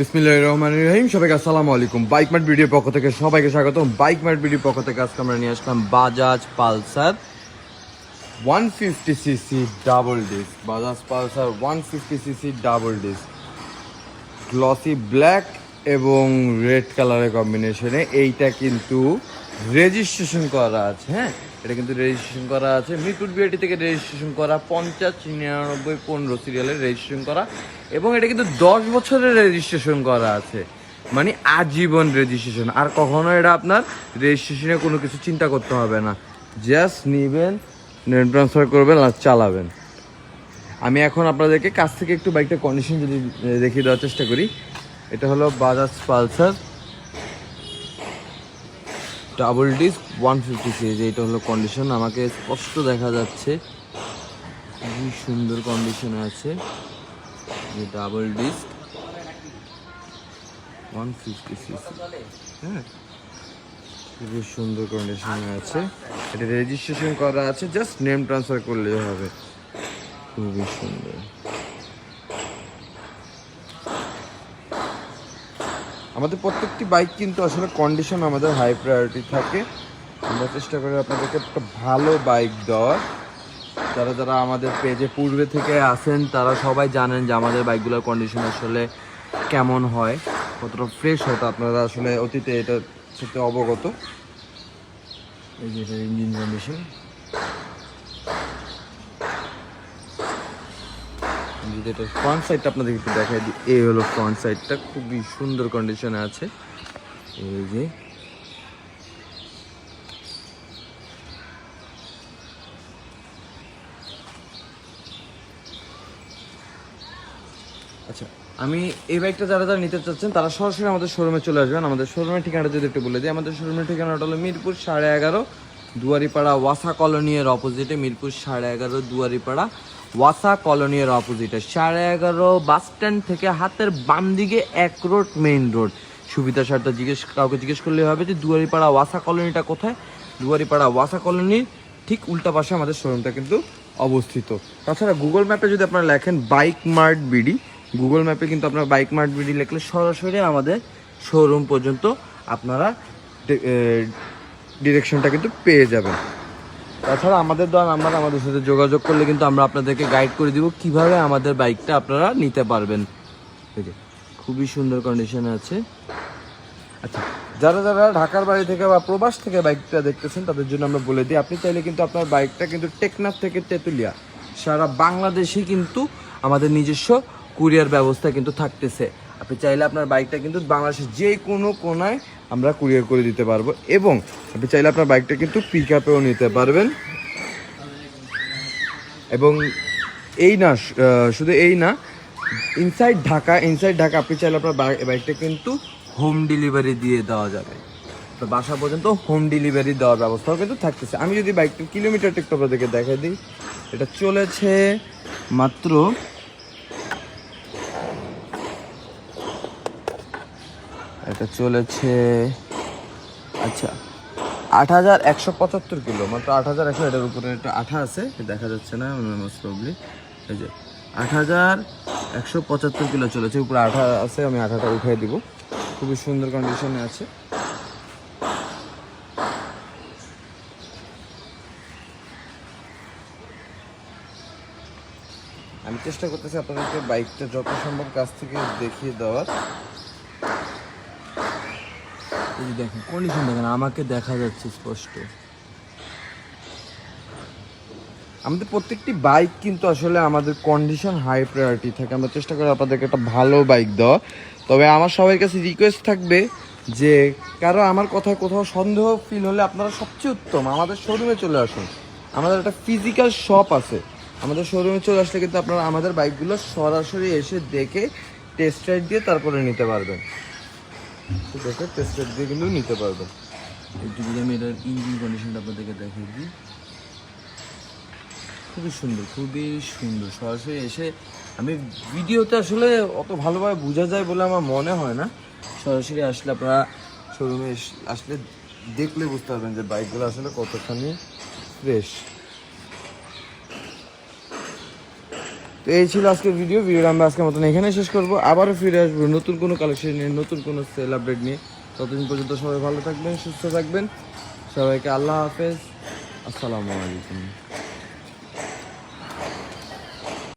বিসমিল্লাহ রহমান রহিম। সবাইকে আসসালামু আলাইকুম। বাইক মার্ট ভিডিওর পক্ষ থেকে সবাইকে স্বাগত বাইক মার্ট ভিডিওর পক্ষ থেকে আজকে আমরা নিয়ে আসলাম Bajaj Pulsar one fifty CC double disc. Bajaj Pulsar one fifty CC double disc. Glossy black এবং রেড কালারের কম্বিনেশনে। এইটা কিন্তু রেজিস্ট্রেশন করা আছে হ্যাঁ? এটা কিন্তু রেজিস্ট্রেশন করা আছে। মিরপুর বিআরটি থেকে রেজিস্ট্রেশন করা, পঞ্চাশ, নিরানব্বই, পনেরো সিরিয়ালের রেজিস্ট্রেশন করা এবং এটা কিন্তু দশ বছরের রেজিস্ট্রেশন করা আছে। মানে আজীবন রেজিস্ট্রেশন আর কখনো এটা আপনার রেজিস্ট্রেশনে কোনো কিছু চিন্তা করতে হবে না। জাস্ট নিবেন, নেট ট্রান্সফার করবেন আর চালাবেন। আমি এখন আপনাদেরকে কাছ থেকে একটু বাইকটা কন্ডিশন যদি দেখিয়ে দেওয়ার চেষ্টা করি। এটা হলো Bajaj Pulsar double disc one fifty series, এইটা হলো কন্ডিশন আমাকে স্পষ্ট দেখা যাচ্ছে খুবই সুন্দর কন্ডিশনে আছে। যে double disc one fifty CC হ্যাঁ খুবই সুন্দর কন্ডিশনে আছে। এটা রেজিস্ট্রেশন করা আছে জাস্ট নেম ট্রান্সফার করলেই হবে। খুবই সুন্দর। আমাদের প্রত্যেকটি বাইক কিন্তু আসলে কন্ডিশন আমাদের হাই প্রায়োরিটি থাকে। আমরা চেষ্টা করি আপনাদেরকে একটা ভালো বাইক দেওয়ার। যারা যারা আমাদের পেজে পূর্বে থেকে আসেন তারা সবাই জানেন যে আমাদের বাইকগুলোর কন্ডিশন আসলে কেমন হয়, কতটা ফ্রেশ হয়, তা আপনারা আসলে অতীতে এটা সাথে অবগত। এই যে ইঞ্জিন কন্ডিশন যদি এটা ফ্রন্ট সাইডটা আপনাদের একটু দেখাই দিই। এই হলো ফ্রন্ট সাইডটা খুবই সুন্দর কন্ডিশনে আছে। এই যে। আচ্ছা আমি এই বাইকটা যারা যারা নিতে চাচ্ছেন, তারা সরাসরি আমাদের শোরুমে চলে আসবেন। আমাদের শোরুমের ঠিকানাটা যদি একটু বলে দিই, আমাদের শোরুমের ঠিকানাটা হলো মিরপুর সাড়ে এগারো দুয়ারিপাড়া ওয়াসা কলোনি এর অপোজিটে মিরপুর সাড়ে এগারো দুয়ারিপাড়া ওয়াসা কলোনি এর অপোজিটে সাড়ে এগারো বাস স্ট্যান্ড থেকে হাতের বাম দিকে এক রোড মেইন রোড সুবিধা সারটা জিজ্ঞেস, কাউকে জিজ্ঞেস করলে হবে যে দুয়ারিপাড়া ওয়াসা কলোনিটা কোথায়? দুয়ারিপাড়া ওয়াসা কলোনির ঠিক উল্টা পাশে আমাদের শোরুমটা কিন্তু অবস্থিত। তাছাড়া গুগল ম্যাপে যদি আপনারা লেখেন বাইক মার্ট বিডি গুগল ম্যাপে কিন্তু আপনারা বাইক মার্ট বিডি লিখলে সরাসরি আমাদের শোরুম পর্যন্ত আপনারা ডিরেকশনটা কিন্তু পেয়ে যাবেন। তাছাড়া আমাদের দেওয়া নাম্বার আমাদের সাথে যোগাযোগ করলে কিন্তু আমরা আপনাদেরকে গাইড করে দিব কীভাবে আমাদের বাইকটা আপনারা নিতে পারবেন। খুবই সুন্দর কন্ডিশনে আছে। আচ্ছা যারা যারা ঢাকার বাড়ি থেকে বা প্রবাস থেকে বাইকটা দেখতেছেন, তাদের জন্য আমরা বলে দিই, আপনি চাইলে কিন্তু আপনার বাইকটা কিন্তু টেকনাফ থেকে তেঁতুলিয়া, সারা বাংলাদেশে কিন্তু আমাদের নিজস্ব কুরিয়ার ব্যবস্থা কিন্তু থাকতেছে। আপনি চাইলে আপনার বাইকটা কিন্তু বাংলাদেশের যে কোনো কোনায় আমরা কুরিয়ার করে দিতে পারব এবং আপনি চাইলে আপনার বাইকটা কিন্তু পিক আপেও নিতে পারবেন। এবং এই না শুধু এই না ইনসাইড ঢাকা ইনসাইড ঢাকা আপনি চাইলে আপনার বাইকটা কিন্তু হোম ডেলিভারি দিয়ে দেওয়া যাবে। তো বাসা পর্যন্ত হোম ডেলিভারি দেওয়ার ব্যবস্থাও কিন্তু থাকতেছে। আমি যদি বাইকটার কিলোমিটার টিকটক আপনাদেরকে দেখাই দিই, এটা চলেছে মাত্র এটা চলেছে আচ্ছা আট হাজার একশো পঁচাত্তর কিলো, মাত্র আট হাজার একশো, এটার উপরে একটা আঠা আছে, দেখা যাচ্ছে না মোস্ট প্রবলি এই যে, আট হাজার একশো পঁচাত্তর কিলো চলেছে, উপরে আঠা আছে, আমি আঠাটা উঠিয়ে দিব। খুবই সুন্দর কন্ডিশনে আছে। আমি চেষ্টা করতেছি আপনাদেরকে বাইকটা যত সম্ভব কাছ থেকে দেখিয়ে দেওয়ার। এই দেখেন কন্ডিশন দেখেন, আমাকে দেখা যাচ্ছে স্পষ্ট। আমাদের প্রত্যেকটি বাইক কিন্তু আসলে আমাদের কন্ডিশন হাই প্রায়োরিটি থাকে। আমরা চেষ্টা করি আপনাদেরকে একটা ভালো বাইক দেওয়া তবে আমার সবার কাছে রিকোয়েস্ট থাকবে যে, কারও আমার কথায় কোথাও সন্দেহ ফিল হলে আপনারা সবচেয়ে উত্তম। আমাদের শোরুমে চলে আসুন। আমাদের একটা ফিজিক্যাল শপ আছে। আমাদের শোরুমে চলে আসলে কিন্তু আপনারা আমাদের বাইকগুলো সরাসরি এসে দেখে টেস্ট রাইড দিয়ে তারপরে নিতে পারবেন। দেখে টেস্ট রাইড দিয়ে কিন্তু নিতে পারবেন একটু যদি আমি এটার ইঞ্জিন কন্ডিশনটা আপনাদেরকে দেখিয়ে দিই। খুবই সুন্দর খুবই সুন্দর। সরাসরি এসে আমি ভিডিওতে আসলে অত ভালোভাবে বোঝা যায় বলে আমার মনে হয় না। সরাসরি আসলে আপনারা শোরুমে আসলে দেখলে বুঝতে পারবেন যে বাইকগুলো আসলে কতখানি ফ্রেশ তো এই ছিল আজকের ভিডিও ভিডিওটা আমরা আজকের মতন এখানে শেষ করব। আবারও ফিরে আসব নতুন কোনো কালেকশন নিয়ে, নতুন কোনো সেল আপডেট নিয়ে। ততদিন পর্যন্ত সবাই ভালো থাকবেন, সুস্থ থাকবেন। সবাইকে আল্লাহ হাফেজ। আসসালামু আলাইকুম।